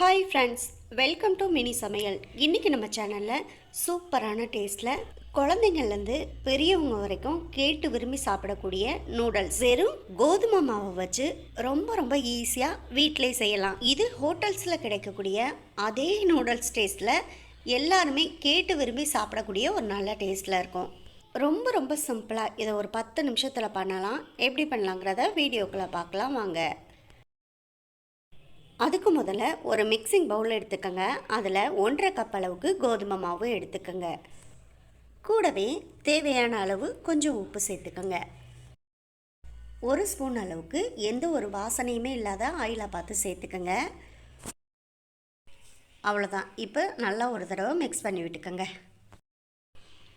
Hi friends welcome to mini Samayal இன்றைக்கி நம்ம சேனலில் சூப்பரான டேஸ்ட்டில் குழந்தைங்கள்லேருந்து பெரியவங்க வரைக்கும் கேட்டு விரும்பி சாப்பிடக்கூடிய நூடுல்ஸ் வெறும் கோதுமை மாவை வச்சு ரொம்ப ரொம்ப ஈஸியாக வீட்டிலே செய்யலாம். இது ஹோட்டல்ஸில் கிடைக்கக்கூடிய அதே நூடுல்ஸ் டேஸ்ட்டில் எல்லாருமே கேட்டு விரும்பி சாப்பிடக்கூடிய ஒரு நல்ல டேஸ்ட்டில் இருக்கும். ரொம்ப ரொம்ப சிம்பிளாக இதை ஒரு பத்து நிமிஷத்தில் பண்ணலாம். எப்படி பண்ணலாங்கிறத வீடியோக்குள்ளே பார்க்கலாம் வாங்க. அதுக்கு முதல்ல ஒரு மிக்சிங் பவுல் எடுத்துக்கோங்க. அதில் ஒன்றரை கப் அளவுக்கு கோதுமை மாவு எடுத்துக்கோங்க. கூடவே தேவையான அளவு கொஞ்சம் உப்பு சேர்த்துக்கோங்க. ஒரு ஸ்பூன் அளவுக்கு எந்த ஒரு வாசனையுமே இல்லாத ஆயிலாக பார்த்து சேர்த்துக்கோங்க. அவ்வளோதான் இப்போ நல்லா ஒரு தடவை மிக்ஸ் பண்ணி விட்டுக்கோங்க.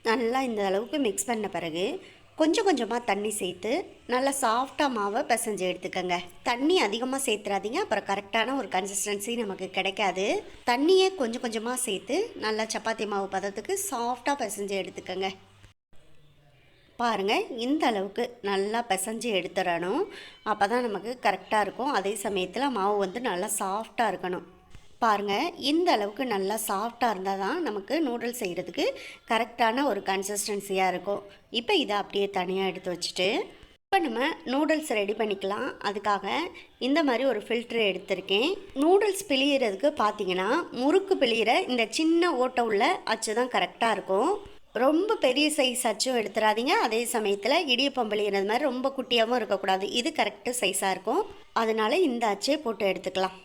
நல்லா இந்த அளவுக்கு மிக்ஸ் பண்ண பிறகு கொஞ்சம் கொஞ்சமாக தண்ணி சேர்த்து நல்லா சாஃப்டாக மாவை பிசைஞ்சு எடுத்துக்கோங்க. தண்ணி அதிகமாக சேர்த்துறாதீங்க. அப்புறம் கரெக்டான ஒரு கன்சிஸ்டன்சி நமக்கு கிடைக்காது. தண்ணியை கொஞ்சம் கொஞ்சமாக சேர்த்து நல்லா சப்பாத்தி மாவு பதத்துக்கு சாஃப்டாக பிசைஞ்சு எடுத்துக்கோங்க. பாருங்கள் இந்த அளவுக்கு நல்லா பிசைஞ்சு எடுத்துடணும். அப்போ தான் நமக்கு கரெக்டாக இருக்கும். அதே சமயத்தில் மாவு வந்து நல்லா சாஃப்டாக இருக்கணும். பாருங்கள் இந்த அளவுக்கு நல்லா சாஃப்டாக இருந்தால் தான் நமக்கு நூடுல்ஸ் செய்கிறதுக்கு கரெக்டான ஒரு கன்சிஸ்டன்சியாக இருக்கும். இப்போ இதை அப்படியே தனியாக எடுத்து வச்சுட்டு இப்போ நம்ம நூடுல்ஸ் ரெடி பண்ணிக்கலாம். அதுக்காக இந்த மாதிரி ஒரு ஃபில்ட்ரு எடுத்திருக்கேன். நூடுல்ஸ் பிழியறதுக்கு பார்த்தீங்கன்னா முறுக்கு பிழியிற இந்த சின்ன ஓட்டை உள்ள அச்சு தான் கரெக்டாக இருக்கும். ரொம்ப பெரிய சைஸ் அச்சும் எடுத்துடாதீங்க அதே சமயத்தில் இடியப்பம் பிழியிறது மாதிரி ரொம்ப குட்டியாகவும் இருக்கக்கூடாது. இது கரெக்டு சைஸாக இருக்கும். அதனால இந்த அச்சே போட்டு எடுத்துக்கலாம்.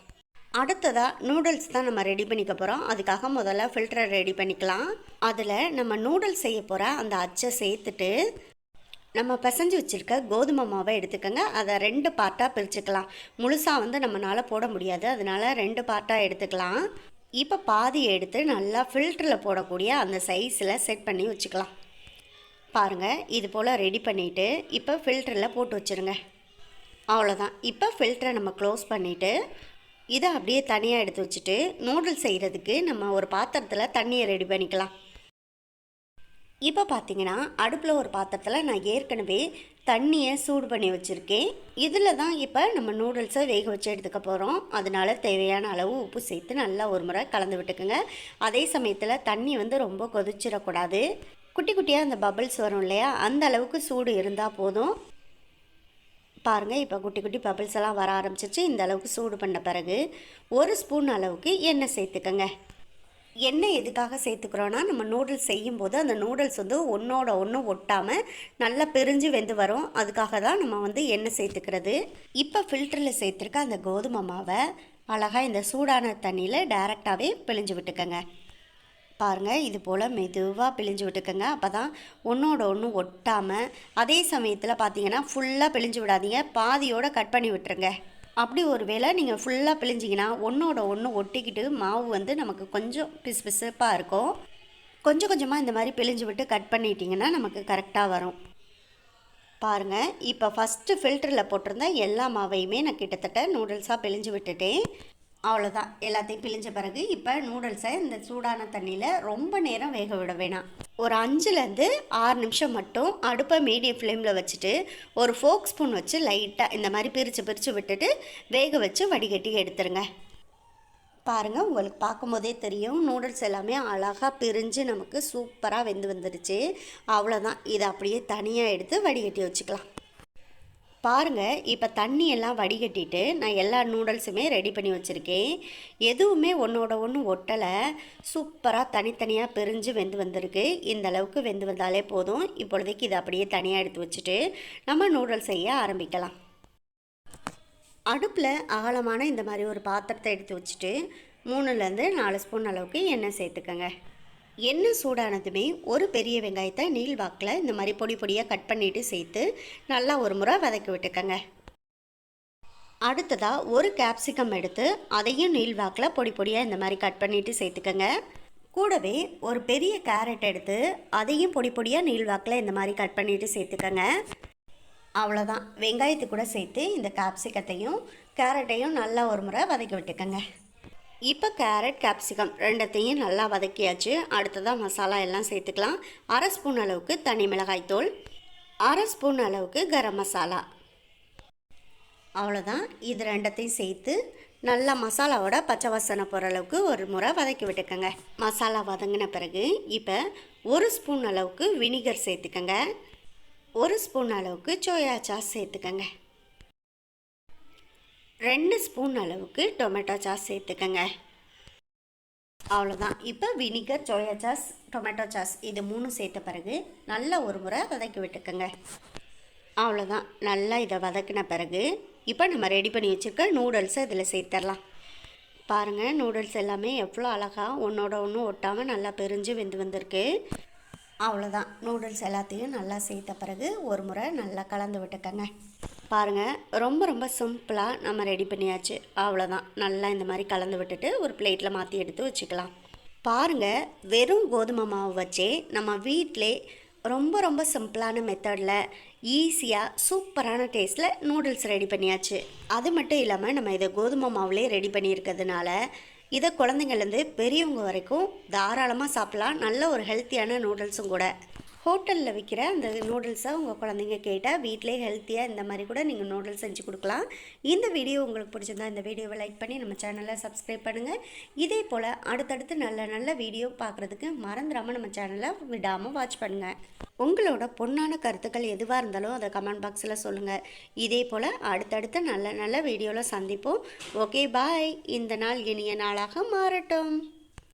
அடுத்ததாக நூடுல்ஸ் தான் நம்ம ரெடி பண்ணிக்க போகிறோம் அதுக்காக முதல்ல ஃபில்டரை ரெடி பண்ணிக்கலாம். அதில் நம்ம நூடுல்ஸ் செய்ய போகிற அந்த அச்சை சேர்த்துட்டு நம்ம பிசைஞ்சு வச்சுருக்க கோதுமை மாவை எடுத்துக்கோங்க. அதை ரெண்டு பார்ட்டாக பிரிச்சுக்கலாம். முழுசாக வந்து நம்மளால் போட முடியாது. அதனால ரெண்டு பார்ட்டாக எடுத்துக்கலாம். இப்போ பாதி எடுத்து நல்லா ஃபில்டரில் போடக்கூடிய அந்த சைஸில் செட் பண்ணி வச்சுக்கலாம். பாருங்கள் இது போல் ரெடி பண்ணிவிட்டு இப்போ ஃபில்டரில் போட்டு வச்சுருங்க. அவ்வளோதான் இப்போ ஃபில்டரை நம்ம க்ளோஸ் பண்ணிவிட்டு இதை அப்படியே தனியாக எடுத்து வச்சுட்டு நூடுல்ஸ் செய்கிறதுக்கு நம்ம ஒரு பாத்திரத்தில் தண்ணியை ரெடி பண்ணிக்கலாம். இப்போ பார்த்தீங்கன்னா அடுப்பில் ஒரு பாத்திரத்தில் நான் ஏற்கனவே தண்ணியை சூடு பண்ணி வச்சுருக்கேன். இதில் தான் இப்போ நம்ம நூடுல்ஸை வேக வச்சு எடுத்துக்க போகிறோம் அதனால தேவையான அளவு உப்பு சேர்த்து நல்லா ஒரு முறை கலந்து விட்டுக்குங்க. அதே சமயத்தில் தண்ணி வந்து ரொம்ப கொதிச்சிடக்கூடாது. குட்டி குட்டியாக அந்த பபிள்ஸ் வரும் இல்லையா? அந்த அளவுக்கு சூடு இருந்தால் போதும். பாருங்கள் இப்போ குட்டி குட்டி பபிள்ஸ் எல்லாம் வர ஆரம்பிச்சிச்சு இந்த அளவுக்கு சூடு பண்ண பிறகு ஒரு ஸ்பூன் அளவுக்கு எண்ணெய் சேர்த்துக்கோங்க. எண்ணெய் எதுக்காக சேர்த்துக்கிறோன்னா நம்ம நூடுல்ஸ் செய்யும்போது அந்த நூடுல்ஸ் வந்து ஒன்றோட ஒன்று ஒட்டாமல் நல்லா பிரிஞ்சு வெந்து வரும். அதுக்காக தான் நம்ம வந்து எண்ணெய் சேர்த்துக்கிறது. இப்போ ஃபில்டரில் சேர்த்துருக்க அந்த கோதுமை மாவை அழகாக இந்த சூடான தண்ணியில் டைரெக்டாகவே பிழிஞ்சு விட்டுக்கோங்க. பாருங்கள் இது போல் மெதுவாக பிழிஞ்சு விட்டுக்கோங்க. அப்போ தான் ஒன்றோட ஒன்று ஒட்டாமல் அதே சமயத்தில் பார்த்தீங்கன்னா ஃபுல்லாக பிழிஞ்சு விடாதீங்க. பாதியோடு கட் பண்ணி விட்டுருங்க. அப்படி ஒரு வேளை நீங்கள் ஃபுல்லாக பிழிஞ்சிங்கன்னா ஒன்றோட ஒன்று ஒட்டிக்கிட்டு மாவு வந்து நமக்கு கொஞ்சம் பிசு பிசுப்பாக இருக்கும். கொஞ்சம் கொஞ்சமாக இந்த மாதிரி பிழிஞ்சு விட்டு கட் பண்ணிட்டீங்கன்னா நமக்கு கரெக்டாக வரும். பாருங்கள் இப்போ ஃபஸ்ட்டு ஃபில்டரில் போட்டிருந்த எல்லா மாவையுமே நான் கிட்டத்தட்ட நூடுல்ஸாக பிழிஞ்சு விட்டுட்டேன். அவ்வளோதான் எல்லாத்தையும் பிழிஞ்ச பிறகு இப்போ நூடுல்ஸை இந்த சூடான தண்ணியில் ரொம்ப நேரம் வேக விட வேணாம். ஒரு அஞ்சுலேருந்து ஆறு நிமிஷம் மட்டும் அடுப்பை மீடியம் ஃப்ளேமில் வச்சுட்டு ஒரு ஃபோக் ஸ்பூன் வச்சு லைட்டாக இந்த மாதிரி பிரித்து பிரித்து விட்டுட்டு வேக வச்சு வடிகட்டி எடுத்துருங்க. பாருங்கள் உங்களுக்கு பார்க்கும்போதே தெரியும். நூடுல்ஸ் எல்லாமே அழகாக பிரிஞ்சு நமக்கு சூப்பராக வெந்து வந்துடுச்சு அவ்வளோதான் இதை அப்படியே தனியாக எடுத்து வடிகட்டி வச்சுக்கலாம். பாருங்கள் இப்போ தண்ணி எல்லாம் வடிகட்டிட்டு நான் எல்லா நூடுல்ஸுமே ரெடி பண்ணி வச்சுருக்கேன். எதுவுமே ஒன்றோட ஒன்று ஒட்டலை. சூப்பராக தனித்தனியாக பிரிஞ்சு வெந்து வந்திருக்கு. இந்த அளவுக்கு வெந்து வந்தாலே போதும். இப்பொழுதைக்கு இதை அப்படியே தனியாக எடுத்து வச்சுட்டு நம்ம நூடுல்ஸ் செய்ய ஆரம்பிக்கலாம். அடுப்பில் அகலமான இந்த மாதிரி ஒரு பாத்திரத்தை எடுத்து வச்சுட்டு மூணுலேருந்து நாலு ஸ்பூன் அளவுக்கு எண்ணெய் சேர்த்துக்கோங்க. எண்ணெய் சூடானதுமே ஒரு பெரிய வெங்காயத்தை நீள் வாக்கில் இந்த மாதிரி பொடி பொடியாக கட் பண்ணிவிட்டு சேர்த்து நல்லா ஒரு முறை வதக்கி விட்டுக்கங்க. அடுத்ததாக ஒரு கேப்சிகம் எடுத்து அதையும் நீள் வாக்கில் பொடி பொடியாக இந்த மாதிரி கட் பண்ணிவிட்டு சேர்த்துக்கங்க. கூடவே ஒரு பெரிய கேரட் எடுத்து அதையும் பொடி பொடியாக நீள் வாக்கில் இந்த மாதிரி கட் பண்ணிவிட்டு சேர்த்துக்கங்க. அவ்வளோதான் வெங்காயத்து கூட சேர்த்து இந்த கேப்சிகத்தையும் கேரட்டையும் நல்லா ஒரு முறை வதக்கி விட்டுக்கங்க. இப்போ கேரட் கேப்சிகம் ரெண்டத்தையும் நல்லா வதக்கியாச்சு. அடுத்ததாக மசாலா எல்லாம் சேர்த்துக்கலாம். அரை ஸ்பூன் அளவுக்கு தனி மிளகாய் தூள். அரை ஸ்பூன் அளவுக்கு கரம் மசாலா. அவ்வளோதான் இது ரெண்டத்தையும் சேர்த்து நல்லா மசாலாவோட பச்சை வாசனை போகிற அளவுக்கு ஒரு முறை வதக்கி விட்டுக்கோங்க. மசாலா வதங்கின பிறகு இப்போ ஒரு ஸ்பூன் அளவுக்கு வினிகர் சேர்த்துக்கோங்க. ஒரு ஸ்பூன் அளவுக்கு சோயா சாஸ் சேர்த்துக்கோங்க. ரெண்டு ஸ்பூன் அளவுக்கு டொமேட்டோ சாஸ் சேர்த்துக்கோங்க. அவ்வளோதான் இப்போ vinegar soya sauce tomato sauce இது மூணும் சேர்த்த பிறகு நல்லா ஒரு முறை வதக்கி விட்டுக்கோங்க. அவ்வளோதான் நல்லா இதை வதக்கின பிறகு இப்போ நம்ம ரெடி பண்ணி வச்சுருக்க நூடுல்ஸை இதில் சேர்த்துடலாம் பாருங்கள் நூடுல்ஸ் எல்லாமே எவ்வளோ அழகாக ஒன்றோட ஒன்று ஒட்டாமல் நல்லா பிரிஞ்சு வெந்து வந்திருக்கு. அவ்வளோதான் நூடுல்ஸ் எல்லாத்தையும் நல்லா சேர்த்த பிறகு ஒரு முறை நல்லா கலந்து விட்டுக்கங்க. பாருங்கள் ரொம்ப ரொம்ப சிம்பிளாக நம்ம ரெடி பண்ணியாச்சு. அவ்வளோதான் நல்லா இந்த மாதிரி கலந்து விட்டுட்டு ஒரு பிளேட்டில் மாற்றி எடுத்து வச்சுக்கலாம். பாருங்கள் வெறும் கோதுமை மாவு வச்சே நம்ம வீட்டிலே ரொம்ப ரொம்ப சிம்பிளான மெத்தடில் ஈஸியாக சூப்பரான டேஸ்ட்டில் நூடுல்ஸ் ரெடி பண்ணியாச்சு. அது மட்டும் இல்லாமல் நம்ம இதை கோதுமை மாவுலேயே ரெடி பண்ணியிருக்கிறதுனால இதை குழந்தைங்கள்லேருந்து பெரியவங்க வரைக்கும் தாராளமாக சாப்பிட்லாம். நல்ல ஒரு ஹெல்த்தியான நூடுல்ஸும் கூட. ஹோட்டலில் விற்கிற அந்த நூடுல்ஸை உங்கள் குழந்தைங்க கேட்டால் வீட்டிலே ஹெல்த்தியாக இந்த மாதிரி கூட நீங்கள் நூடுல்ஸ் செஞ்சு கொடுக்கலாம். இந்த வீடியோ உங்களுக்கு பிடிச்சிருந்தா இந்த வீடியோவை லைக் பண்ணி நம்ம சேனலை சப்ஸ்கிரைப் பண்ணுங்கள் இதே போல் அடுத்தடுத்து நல்ல நல்ல வீடியோ பார்க்குறதுக்கு மறந்துடாமல் நம்ம சேனலை விடாமல் வாட்ச் பண்ணுங்கள் உங்களோட பொண்ணான கருத்துக்கள் எதுவாக இருந்தாலும் அதை கமெண்ட் பாக்ஸில் சொல்லுங்கள் இதே போல் அடுத்தடுத்து நல்ல நல்ல வீடியோவில் சந்திப்போம். ஓகே பாய் இந்த நாள் இனிய நாளாக மாறட்டும்.